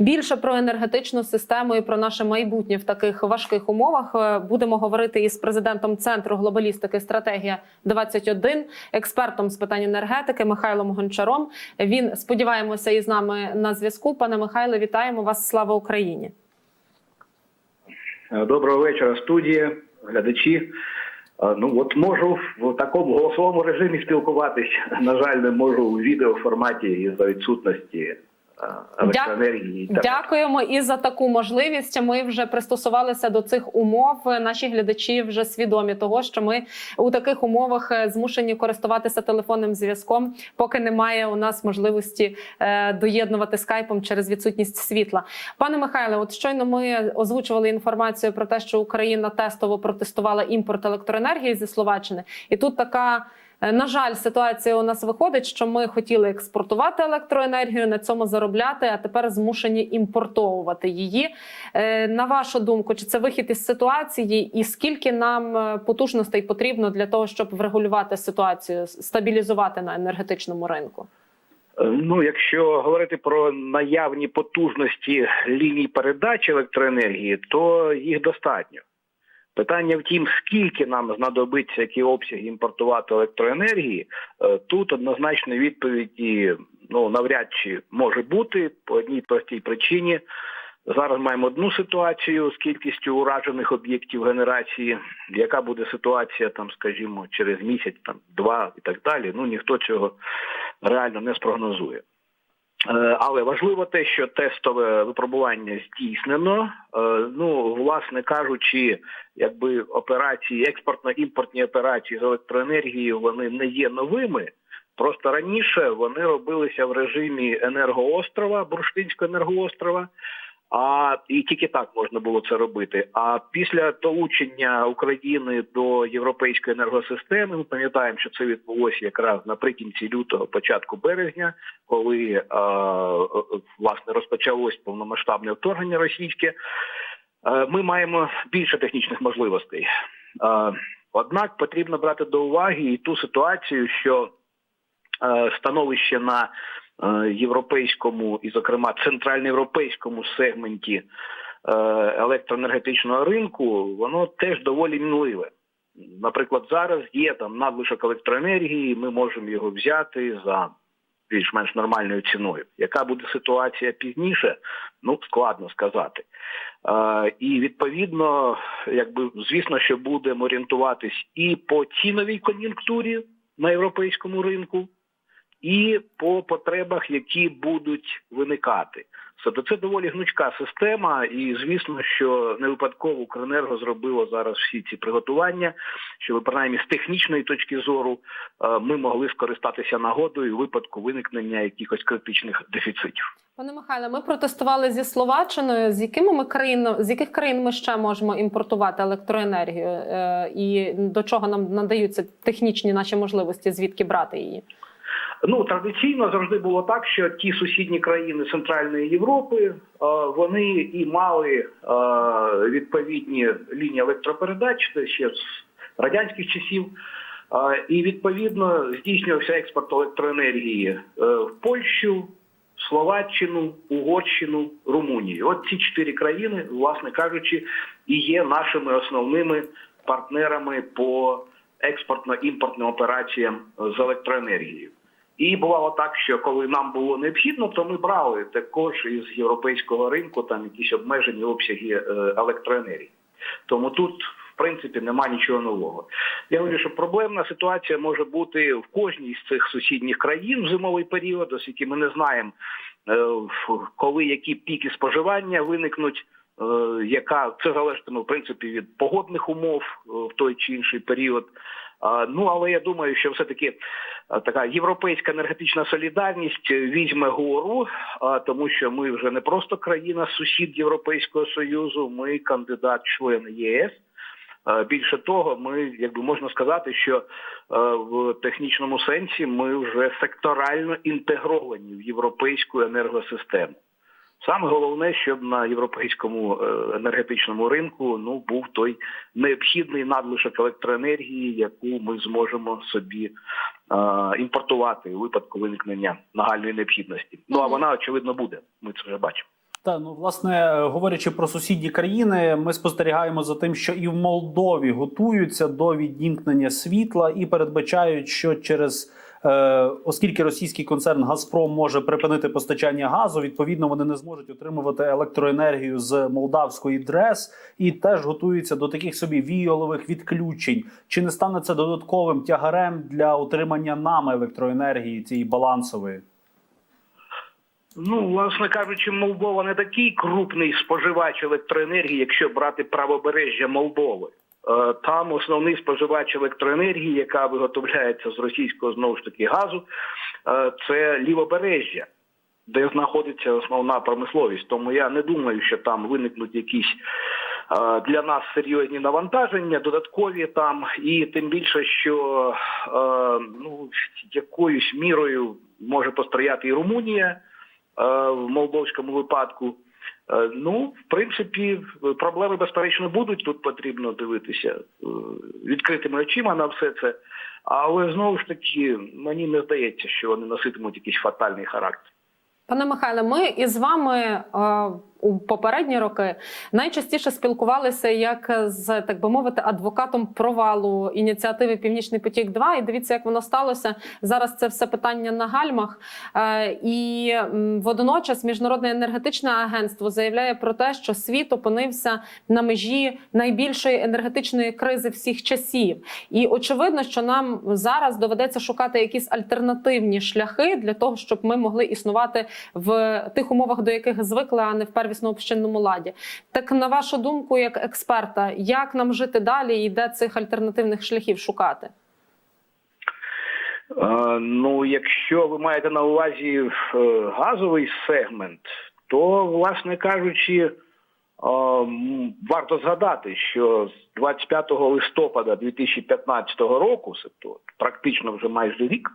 Більше про енергетичну систему і про наше майбутнє в таких важких умовах е, будемо говорити із президентом центру глобалістики стратегія 21 експертом з питань енергетики Михайлом Гончаром. Він сподіваємося із нами на зв'язку. Пане Михайле, вітаємо вас! Слава Україні! Доброго вечора, студія, глядачі. Е, Ну от можу в такому голосовому режимі спілкуватись. На жаль, не можу у відеоформаті із-за відсутності е, електроенергії. Дякуємо і за таку можливість. Ми вже пристосувалися до цих умов. Наші глядачі вже свідомі того, що ми у таких умовах е, змушені користуватися телефонним зв'язком, поки немає у нас можливості е, доєднувати скайпом через відсутність світла. Пане Михайле, от щойно ми озвучували інформацію про те, що Україна тестово протестувала імпорт електроенергії зі Словаччини, і тут така. Е, На жаль, ситуація у нас виходить, що ми хотіли експортувати електроенергію, на цьому заробляти, а тепер змушені імпортовувати її. Е, На вашу думку, чи це вихід із ситуації, і скільки нам е, потужностей потрібно для того, щоб врегулювати ситуацію, стабілізувати на енергетичному ринку? Ну, якщо говорити про наявні потужності ліній передачі електроенергії, то їх достатньо. Питання в тім, скільки нам знадобиться які обсяги імпортувати електроенергії, е, тут однозначної відповіді ну навряд чи може бути по одній простій причині. Зараз маємо одну ситуацію з кількістю уражених об'єктів генерації. Яка буде ситуація там, скажімо, через місяць, там два і так далі. Ну ніхто цього реально не спрогнозує. Е, Але важливо те, що тестове випробування здійснено. Е, Ну, власне кажучи, якби операції, експортно-імпортні операції з електроенергії вони не є новими. Просто раніше вони робилися в режимі енергоострова, Бурштинського енергоострова. А і тільки так можна було це робити. А після долучення України до європейської енергосистеми, ми пам'ятаємо, що це відбулося якраз наприкінці лютого, початку березня, коли е, е, власне розпочалось повномасштабне вторгнення російське. Е, ми маємо більше технічних можливостей. Е, однак потрібно брати до уваги і ту ситуацію, що е, становище на європейському і, зокрема, центральноєвропейському сегменті е, електроенергетичного ринку, воно теж доволі мінливе. Наприклад, зараз є там надлишок електроенергії, ми можемо його взяти за більш-менш нормальною ціною. Яка буде ситуація пізніше? Ну складно сказати. Е, і відповідно, якби звісно, що будемо орієнтуватись і по ціновій кон'юнктурі на європейському ринку, і по потребах, які будуть виникати. Тобто це доволі гнучка система, і звісно, що не випадково Укренерго зробило зараз всі ці приготування, щоб принаймні з технічної точки зору е, ми могли скористатися нагодою у випадку виникнення якихось критичних дефіцитів. Пане Михайле, ми протестували зі Словаччиною. З якими ми країн, з яких країн ми ще можемо імпортувати електроенергію, е, і до чого нам надаються технічні наші можливості, звідки брати її? Ну традиційно завжди було так, що ті сусідні країни Центральної Європи е, вони і мали е, відповідні лінії електропередач, це ще з радянських часів. Е, І відповідно здійснювався експорт електроенергії в Польщу, Словаччину, Угорщину, Румунію. От ці чотири країни, власне кажучи, і є нашими основними партнерами по експортно-імпортним операціям з електроенергією. І бувало так, що коли нам було необхідно, то ми брали також із європейського ринку там якісь обмежені обсяги е, електроенергії. Тому тут, в принципі, нема нічого нового. Я говорю, що проблемна ситуація може бути в кожній з цих сусідніх країн в зимовий період, оскільки ми не знаємо, е, коли які піки споживання виникнуть. е, Яка це залежатиме в принципі від погодних умов в той чи інший період. Ну але я думаю, що все-таки е, така європейська енергетична солідарність візьме гору, а, тому що ми вже не просто країна, сусід Європейського союзу, ми кандидат член ЄС. Е, Більше того, ми якби можна сказати, що е, в технічному сенсі ми вже секторально інтегровані в європейську енергосистему. Саме головне, щоб на європейському е, енергетичному ринку ну був той необхідний надлишок електроенергії, яку ми зможемо собі е, імпортувати у випадку виникнення нагальної необхідності. Ну а вона очевидно буде. Ми це вже бачимо. Та ну власне е, говорячи про сусідні країни, ми спостерігаємо за тим, що і в Молдові готуються до відімкнення світла і передбачають, що через е, оскільки російський концерн Газпром може припинити постачання газу, відповідно вони не зможуть отримувати електроенергію з молдавської ДРЕС і теж готуються до таких собі віолових відключень. Чи не стане це додатковим тягарем для отримання нами електроенергії цієї балансової? Ну, власне кажучи, Молдова не такий крупний споживач електроенергії, якщо брати правобережжя Молдови. Е, Там основний споживач електроенергії, яка виготовляється з російського знову ж таки газу, е, це лівобережжя, де знаходиться основна промисловість. Тому я не думаю, що там виникнуть якісь е, для нас серйозні навантаження, додаткові там, і тим більше, що ну якоюсь мірою може посприяти і Румунія в молдовському випадку. Е, Ну, в принципі, проблеми безперечно будуть. Тут потрібно дивитися е, відкритими очима на все це. Але знову ж таки, мені не здається, що вони носитимуть якийсь фатальний характер. Пане Михайле, ми із вами е, у попередні роки найчастіше спілкувалися як з так би мовити адвокатом провалу ініціативи Північний потік. 2 і дивіться, як воно сталося зараз. Це все питання на гальмах. Е, і водночас міжнародне енергетичне агентство заявляє про те, що світ опинився на межі найбільшої енергетичної кризи всіх часів. І очевидно, що нам зараз доведеться шукати якісь альтернативні шляхи для того, щоб ми могли існувати в тих умовах, до яких звикли, а не в первісно общинному ладі. Так на вашу думку, як експерта, як нам жити далі і де цих альтернативних шляхів шукати? Е, Ну, якщо ви маєте на увазі е, газовий сегмент, то, власне кажучи, е, варто згадати, що з 25 листопада 2015 року, тобто практично вже майже рік,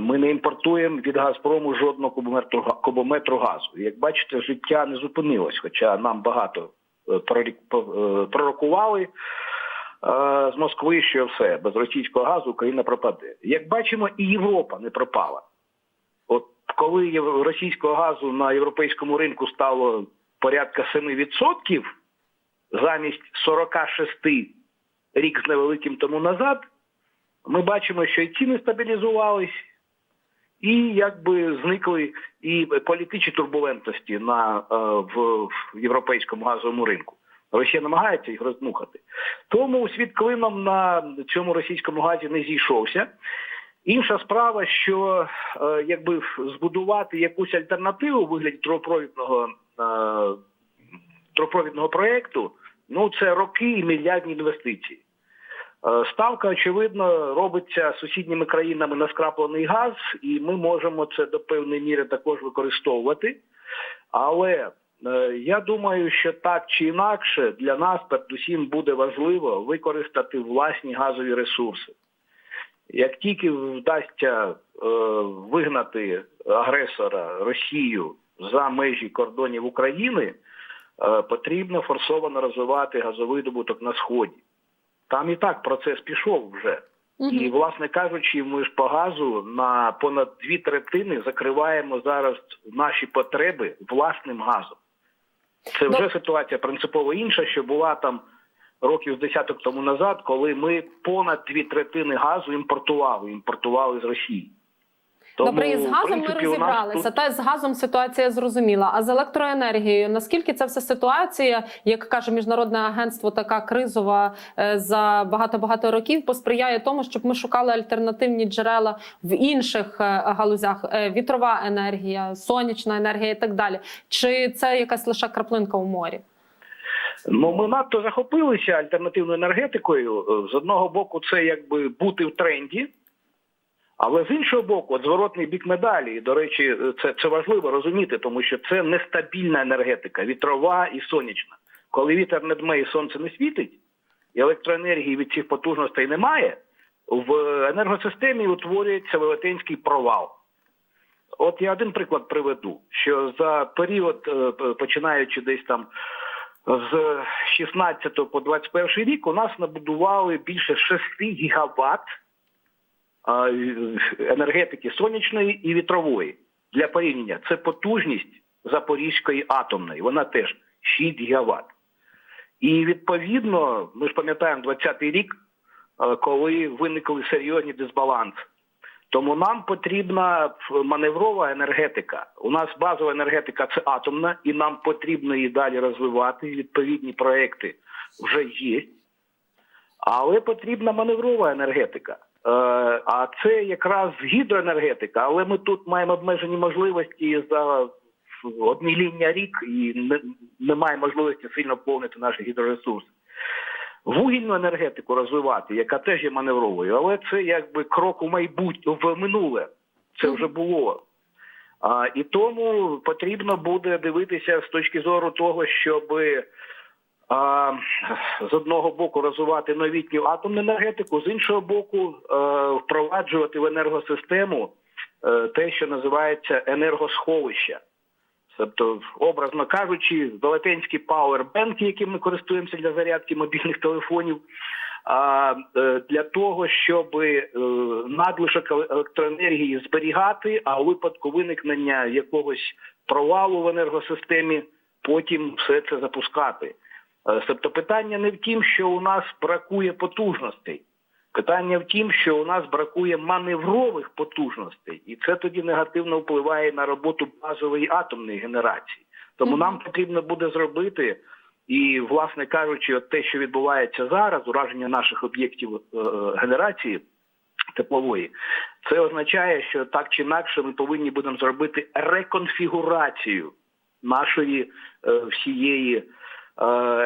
ми не імпортуємо від Газпрому жодного кубометру, га- кубометру газу. Як бачите, життя не зупинилось, хоча нам багато е, е, пророкували е, з Москви, що все без російського газу Україна пропаде. Як бачимо, і Європа не пропала. От коли російського газу на європейському ринку стало порядка 7% замість 46 рік з невеликим тому назад, ми бачимо, що і ціни стабілізувались, і якби зникли і політичні турбулентності на, е, в, в європейському газовому ринку. Росія намагається їх роздмухати. Тому світ клином на цьому російському газі не зійшовся. Інша справа, що е, якби збудувати якусь альтернативу у вигляді трубопровідного, е, трубопровідного проєкту, ну це роки і мільярдні інвестиції. Е, Ставка, очевидно, робиться сусідніми країнами на скраплений газ, і ми можемо це до певної міри також використовувати. Але е, я думаю, що так чи інакше для нас передусім буде важливо використати власні газові ресурси. Як тільки вдасться е, вигнати агресора Росію за межі кордонів України, потрібно форсовано розвивати газовий добуток на сході. Там і так процес пішов вже. І, власне кажучи, ми ж по газу на понад дві третини закриваємо зараз наші потреби власним газом. Це вже Ну- ситуація принципово інша, що була там років з десяток тому назад, коли ми понад дві третини газу імпортували, імпортували з Росії. Тому, Добре, із в газом ми принципі, нас розібралися. тут- Та з газом ситуація зрозуміла. А з електроенергією наскільки ця вся ситуація, як каже міжнародне агентство, така кризова е, за багато багато років, посприяє тому, щоб ми шукали альтернативні джерела в інших е, галузях: Е, вітрова енергія, сонячна енергія і так далі. Чи це якась лише краплинка у морі? Ну, ми надто захопилися альтернативною енергетикою. З одного боку, це якби бути в тренді, але з іншого боку, от зворотний бік медалі. І, до речі, це, це важливо розуміти, тому що це нестабільна енергетика, вітрова і сонячна. Коли вітер не дме і сонце не світить, і електроенергії від цих потужностей немає, в енергосистемі утворюється велетенський провал. От я один приклад приведу, що за період, е, починаючи десь там з 16 по 21 рік, у нас набудували більше 6 гігаватт енергетики сонячної і вітрової. Для порівняння це потужність Запорізької атомної. Вона теж 6 гігаватт. І відповідно, ми ж пам'ятаємо 20-й рік, е, коли виникли серйозні дисбаланси. Тому нам потрібна маневрова енергетика. У нас базова енергетика це атомна, і нам потрібно її далі розвивати. Відповідні проекти вже є. Але потрібна маневрова енергетика. Е, а це якраз гідроенергетика, але ми тут маємо обмежені можливості за одні лінія рік і не, немає можливості сильно повнити наші гідроресурси. Вугільну енергетику розвивати, яка теж є маневровою, але це якби крок у майбутнє в минуле. Це вже було. А, і тому потрібно буде дивитися з точки зору того, щоб а, з одного боку розвивати новітню атомну енергетику, з іншого боку, е, впроваджувати в енергосистему е, те, що називається енергосховища. Тобто, образно кажучи, велетенські пауербенки, якими ми користуємося для зарядки мобільних телефонів, е, для того, щоб надлишок електроенергії зберігати, а у випадку виникнення якогось провалу в енергосистемі, потім все це запускати. Е, Тобто питання не в тім, що у нас бракує потужностей. Питання в тім, що у нас бракує маневрових потужностей, і це тоді негативно впливає на роботу базової атомної генерації. Тому Мгм. нам потрібно буде зробити, і, власне кажучи, от те, що відбувається зараз, ураження наших об'єктів е, генерації теплової, це означає, що так чи інакше ми повинні будемо зробити реконфігурацію нашої е, всієї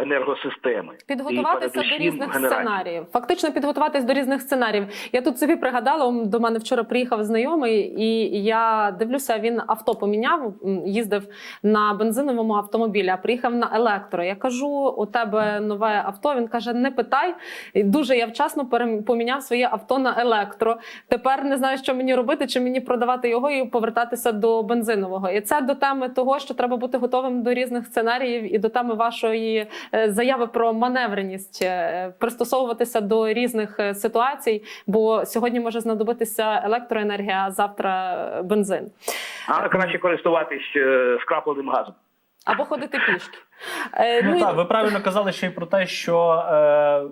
енергосистеми. Підготуватися до різних генерації. сценаріїв. Фактично підготуватись до різних сценаріїв. Я тут собі пригадала, до мене вчора приїхав знайомий, і я дивлюся, він авто поміняв, їздив на бензиновому автомобілі, а приїхав на електро. Я кажу: у тебе нове авто. Він каже: не питай. Дуже я вчасно поміняв своє авто на електро. Тепер не знаю, що мені робити, чи мені продавати його і повертатися до бензинового. І це до теми того, що треба бути готовим до різних сценаріїв, і до теми вашої е, заяви про маневреність, е, пристосовуватися до різних е, ситуацій, бо сьогодні може знадобитися електроенергія, а завтра бензин. А краще користуватись скрапленим газом. Або ходити пішки. Ну, Ну і- так, ви правильно казали ще й про те, що е,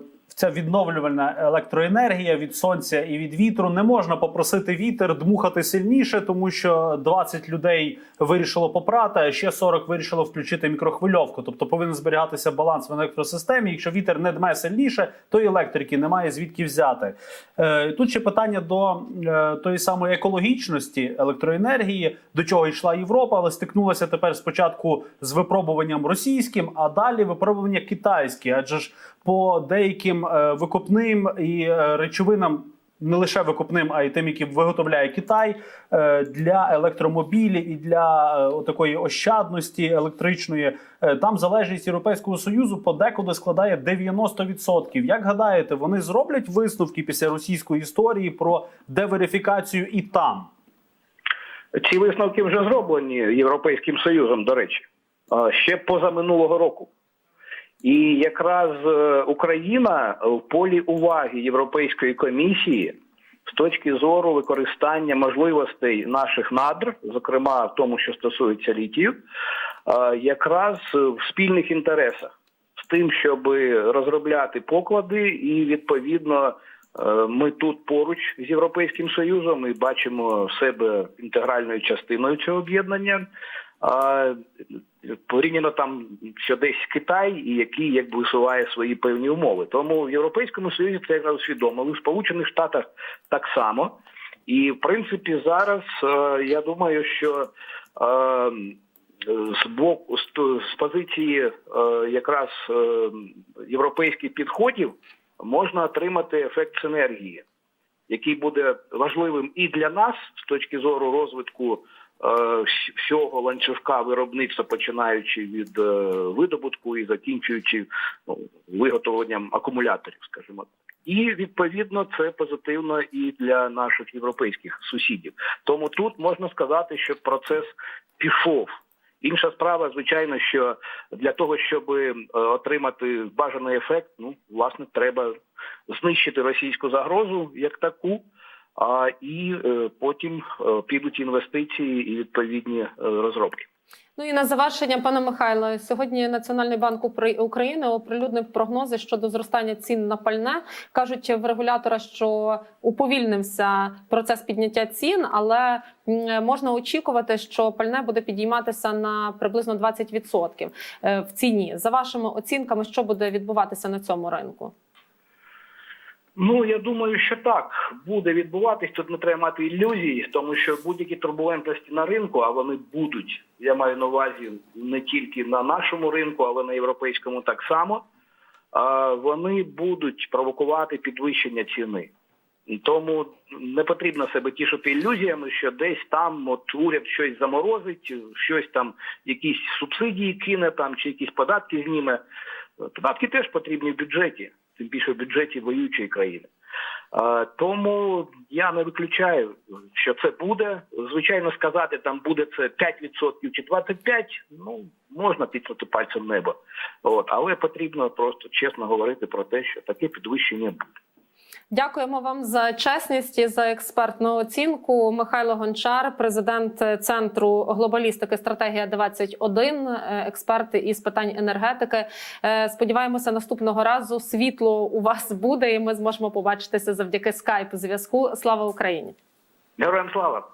ця відновлювальна електроенергія від сонця і від вітру не можна попросити вітер дмухати сильніше, тому що 20 людей вирішило попрати, а ще 40 вирішило включити мікрохвильовку. Тобто повинен зберігатися баланс в електросистемі. Якщо вітер не дме сильніше, то і електрики немає звідки взяти. Е, тут ще питання до е, тої самої екологічності електроенергії, до чого йшла Європа, але стикнулася тепер спочатку з випробуванням російським, а далі випробування китайське. Адже ж по деяким викопним і е, речовинам. Не лише викопним, а й тим, які виготовляє Китай е, для електромобілів і для е, такої ощадності електричної. Е, Там залежність Європейського союзу подекуди складає 90%. Як гадаєте, вони зроблять висновки після російської історії про деверифікацію і там? Ці висновки вже зроблені Європейським Союзом, до речі, е, ще позаминулого року. І якраз е, Україна в полі уваги Європейської комісії з точки зору використання можливостей наших надр, зокрема в тому, що стосується літію, е, якраз в спільних інтересах з тим, щоб розробляти поклади, і відповідно е, ми тут поруч з Європейським Союзом і бачимо себе інтегральною частиною цього об'єднання. Порівняно там, що десь Китай, і який якби висуває свої певні умови. Тому в Європейському Союзі це якраз усвідомили, в Сполучених Штатах так само. І в принципі зараз е, я думаю, що е, з боку з, позиції е, якраз європейських підходів можна отримати ефект синергії, який буде важливим і для нас з точки зору розвитку е, всього ланцюжка виробництва, починаючи від е, видобутку і закінчуючи ну, виготовленням акумуляторів, скажімо так. І відповідно це позитивно і для наших європейських сусідів. Тому тут можна сказати, що процес пішов. Інша справа, звичайно, що для того, щоб е, отримати бажаний ефект, ну власне треба знищити російську загрозу як таку, а і е, потім е, підуть інвестиції і відповідні розробки. Ну і на завершення, пане Михайло, сьогодні Національний банк України оприлюднив прогнози щодо зростання цін на пальне. кажуть в регулятора, що уповільнився процес підняття цін, але можна очікувати, що пальне буде підійматися на приблизно 20% е, в ціні. За вашими оцінками, що буде відбуватися на цьому ринку? Ну я думаю, що так буде відбуватись. Тут не треба мати ілюзій, тому що будь-які турбулентності на ринку, а вони будуть. Я маю на увазі не тільки на нашому ринку, але на європейському так само. Вони будуть провокувати підвищення ціни. Тому не потрібно себе тішити ілюзіями, що десь там от уряд щось заморозить, щось там, якісь субсидії кине там чи якісь податки зніме. Податки теж потрібні в бюджеті, тим більше в бюджеті воюючої країни. Тому я не виключаю, що це буде. Звичайно, сказати, там буде це 5% чи 25%, ну можна тиснути пальцем небо. От, але потрібно просто чесно говорити про те, що таке підвищення буде. Дякуємо вам за чесність і за експертну оцінку. Михайло Гончар, президент центру глобалістики стратегія 21 е, експерт із питань енергетики. Е, Сподіваємося, наступного разу світло у вас буде, і ми зможемо побачитися завдяки скайп зв'язку. Слава Україні! Героям слава!